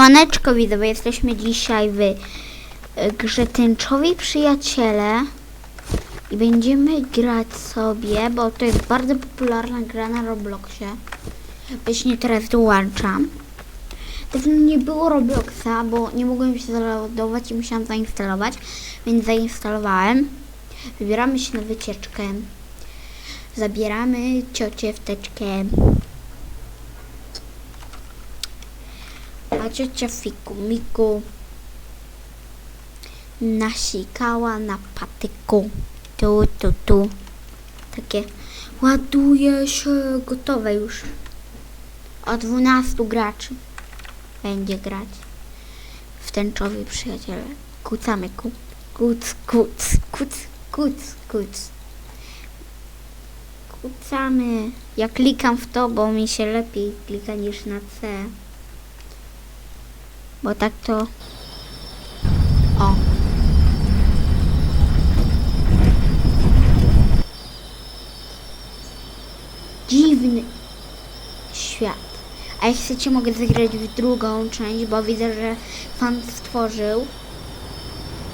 Siemaneczko widzowie, jesteśmy dzisiaj w e, grze Tęczowi Przyjaciele i będziemy grać sobie, bo to jest bardzo popularna gra na Robloxie. Właśnie teraz dołączam. Dawno nie było Robloxa, bo nie mogłem się zalogować i musiałam zainstalować, więc zainstalowałem. Wybieramy się na wycieczkę. Zabieramy ciocię w A ciocia fiku miku nasikała na patyku. Tu, tu, tu. Takie ładuje się, gotowe już. O 12 graczy będzie grać w tęczowi przyjaciele. Kucamy ku. Kuc, kuc, kuc, kuc, kuc. Kucamy. Ja klikam w to, bo mi się lepiej klika niż na C. Bo tak to... O. Dziwny świat. A jak chcecie, mogę zagrać w drugą część, bo widzę, że fan stworzył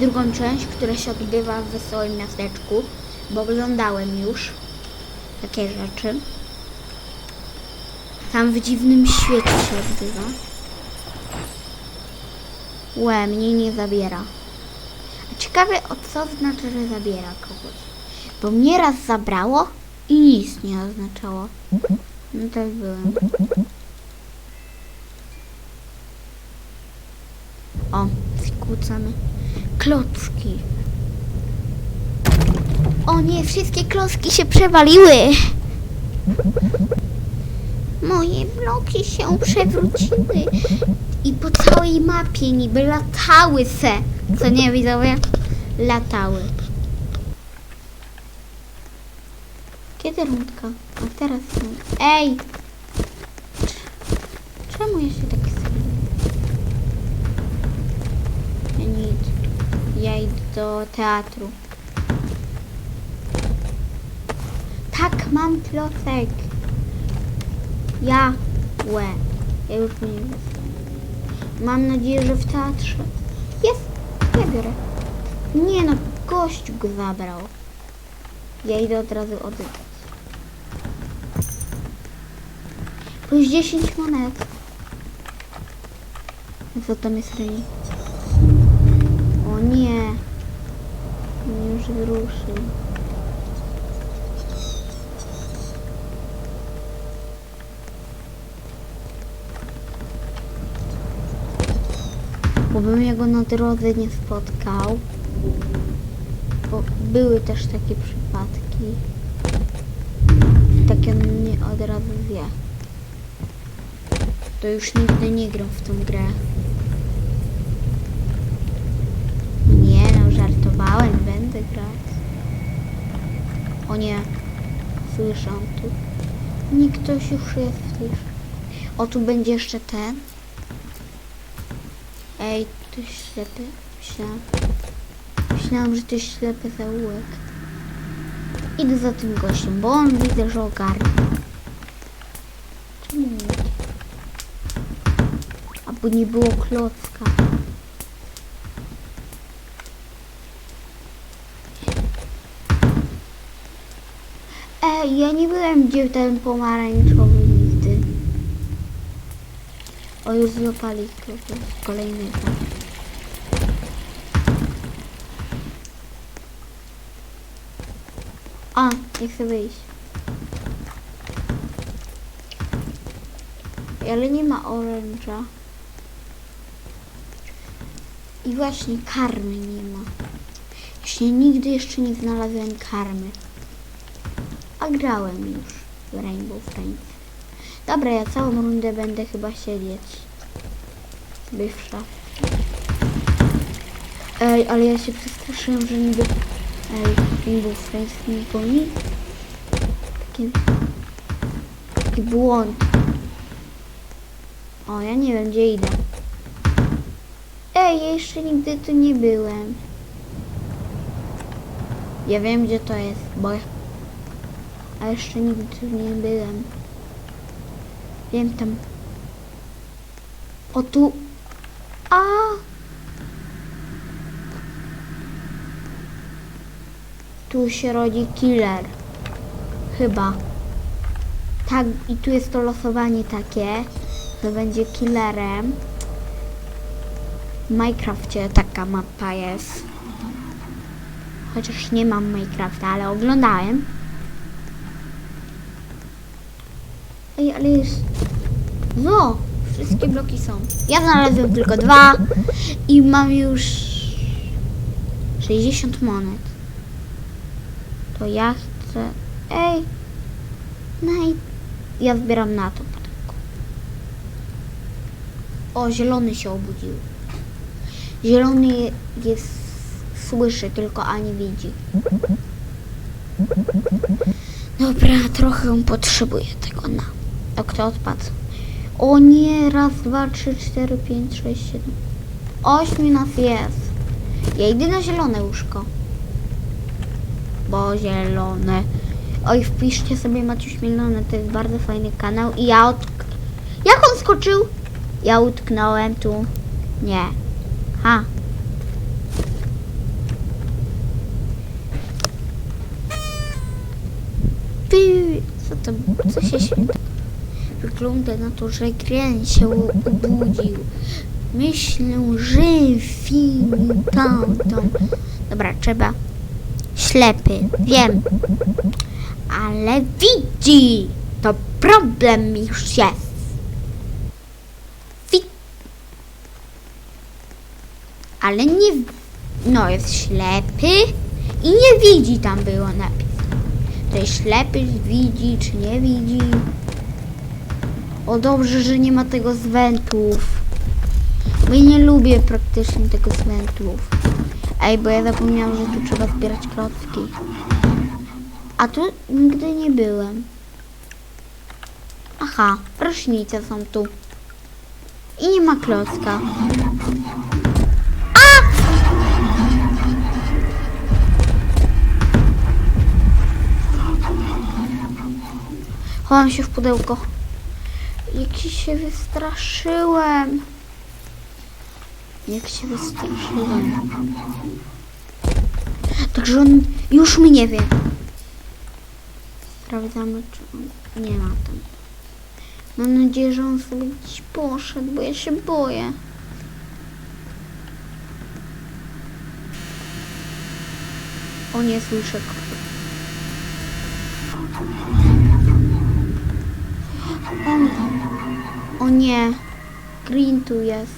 drugą część, która się odbywa w Wesołym Miasteczku, bo oglądałem już takie rzeczy. Tam w dziwnym świecie się odbywa. Łe, mnie nie zabiera. Ciekawe o co znaczy, że zabiera kogoś. Bo mnie raz zabrało i nic nie oznaczało. No tak byłem. O, skłócamy. Klocki. O nie, wszystkie klocki się przewaliły. Moje bloki się przewróciły i po całej mapie niby latały se. Co nie widzowie? Latały. Kiedy rundka? A teraz rundka. Ej! Czemu ja się tak stawiam? Ja idę. Ja idę do teatru. Tak, mam klocek. Ja. Łe. Ja już nie wezmę. Mam nadzieję, że w teatrze. Jest. Ja biorę. Nie no, gość go zabrał. Ja idę od razu odebrać. Plus 10 monet. Co tam jest ryj? O nie. Nie już wyruszył. Bo bym jego na drodze nie spotkał. Bo były też takie przypadki. Takie on nie od razu wie. To już nigdy nie gram w tą grę. Nie no, żartowałem, będę grać. O nie, słyszę tu. Nie, ktoś już jest. O, tu będzie jeszcze ten. Ej, jest ślepy. Myślałam, myślałam że to jest ślepy zaułek. Idę za tym gościem, bo on widzę, że ogarnia. Czemu nie idzie? Nie było klocka. Ej, ja nie byłem gdzie ten pomarańczowy. O, już złapali kogoś kolejnego. A, nie chcę wyjść. Ale nie ma oręża. I właśnie karmy nie ma. Właśnie nigdy jeszcze nie znalazłem karmy. A grałem już w Rainbow Friends. Dobra, ja całą rundę będę chyba siedzieć. Szafie. Ej, ale ja się przestraszyłem, że niby... Ej, Rainbow Friends mnie goni. Taki... Taki błąd. O, ja nie wiem, gdzie idę. Ej, jeszcze nigdy tu nie byłem. Ja wiem, gdzie to jest, bo... A jeszcze nigdy tu nie byłem. Wiem tam. O tu A! Tu się rodzi killer. Chyba. Tak, i tu jest to losowanie takie, że będzie killerem. W Minecrafcie taka mapa jest. Chociaż nie mam Minecrafta, ale oglądałem. Ej, ale jest... No, wszystkie bloki są. Ja znalazłem tylko dwa i mam już 60 monet. To ja chcę... Ej! No i ja zbieram na to. O, zielony się obudził. Zielony je- jest... Słyszy tylko, a nie widzi. Dobra, trochę potrzebuję tego na... O, kto odpadł? O nie, raz, dwa, trzy, cztery, pięć, sześć, siedem. Ośmiu nas jest. Ja idę na zielone łóżko. Bo zielone. Oj, wpiszcie sobie Maciuś Mielone, to jest bardzo fajny kanał. I ja od... Jak on skoczył? Ja utknąłem tu. Nie. Ha. Ty, co to, co się? Wygląda na to, że Gren się obudził. Myślę, że film tamtą. Dobra, trzeba. Ślepy, wiem. Ale widzi. To problem już jest. Wi- Ale nie. No, jest ślepy i nie widzi, tam było napis. To jest ślepy, widzi czy nie widzi. O dobrze, że nie ma tego z wentów. Bo ja nie lubię praktycznie tego z wentów. Ej, bo ja zapomniałam, że tu trzeba zbierać klocki. A tu nigdy nie byłem. Aha, rośnice są tu. I nie ma klocka. A! Chowam się w pudełko. Jak się wystraszyłem. Jak się wystraszyłem. Także on już mnie wie. Sprawdzamy, czy on nie ma tam. Mam nadzieję, że on sobie gdzieś poszedł, bo ja się boję. O nie, słyszę. On... O nie. Green tu jest.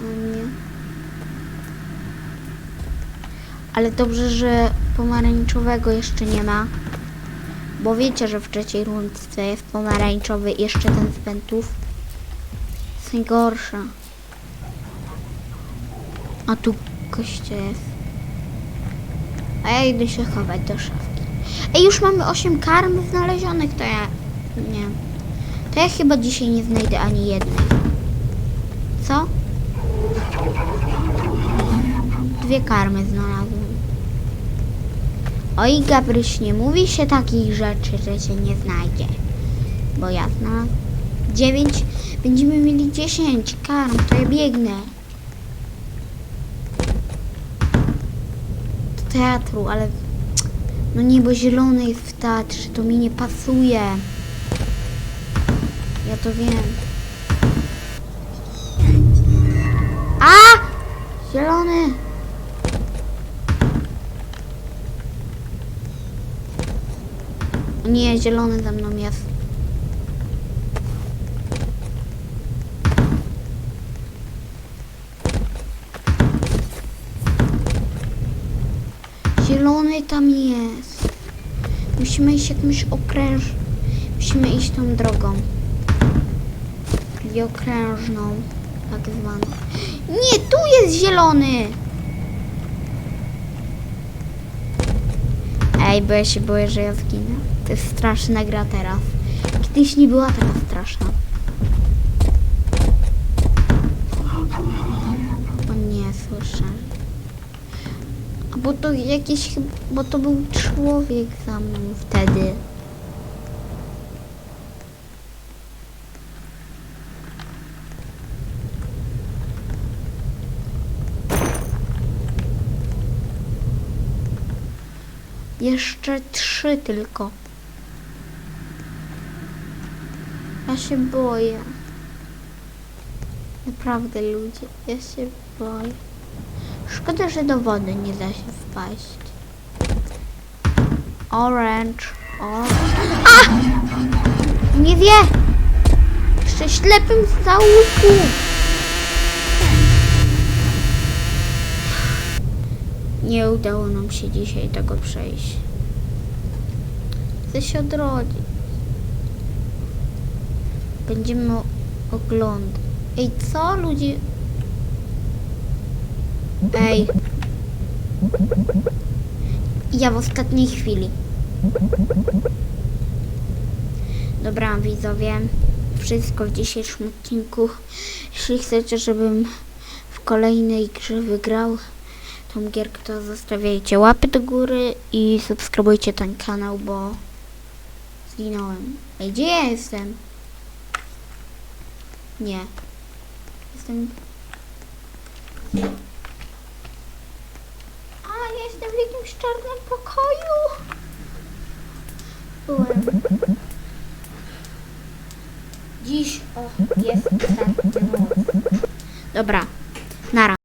O nie. Ale dobrze, że pomarańczowego jeszcze nie ma. Bo wiecie, że w trzeciej rundce jest pomarańczowy jeszcze ten z wentów. Jest najgorsza. A tu goście jest. A ja idę się chować do szafki. Ej, już mamy 8 karm znalezionych, to ja... Nie. To ja chyba dzisiaj nie znajdę ani jednej. Co? Dwie karmy znalazłem. Oj, Gabryś, nie mówi się takich rzeczy, że się nie znajdzie. Bo ja znalazłem. Dziewięć. Będziemy mieli dziesięć karm, to ja biegnę. Do teatru, ale... No nie, bo zielony jest w teatrze, to mi nie pasuje. Ja to wiem. A! Zielony! Nie, zielony ze mną jest. Zielony tam jest. Musimy iść jakimś okręż... Musimy iść tą drogą. Czyli okrężną, tak zwaną. Nie, tu jest zielony! Ej, bo ja się boję, że ja zginę. To jest straszna gra teraz. Kiedyś nie była taka straszna. O nie, słyszę. Bo to jakiś bo to był człowiek za mną wtedy. Jeszcze trzy tylko. Ja się boję. Naprawdę ludzie, ja się boję. Szkoda, że do wody nie da się wpaść. Orange. Orange. A! Nie wie! Jeszcze ślepym załuku. Nie udało nam się dzisiaj tego przejść. Chcę się odrodzić. Będziemy oglądać. Ej, co ludzie... Ej. Ja w ostatniej chwili. Dobra, widzowie. Wszystko w dzisiejszym odcinku. Jeśli chcecie, żebym w kolejnej grze wygrał tą gierkę, to zostawiajcie łapy do góry i subskrybujcie ten kanał, bo zginąłem. Ej, gdzie ja jestem? Nie. Jestem... A, ja jestem w jakimś czarnym pokoju. Byłem. Dziś, o, jest ostatnia noc. Dobra, nara.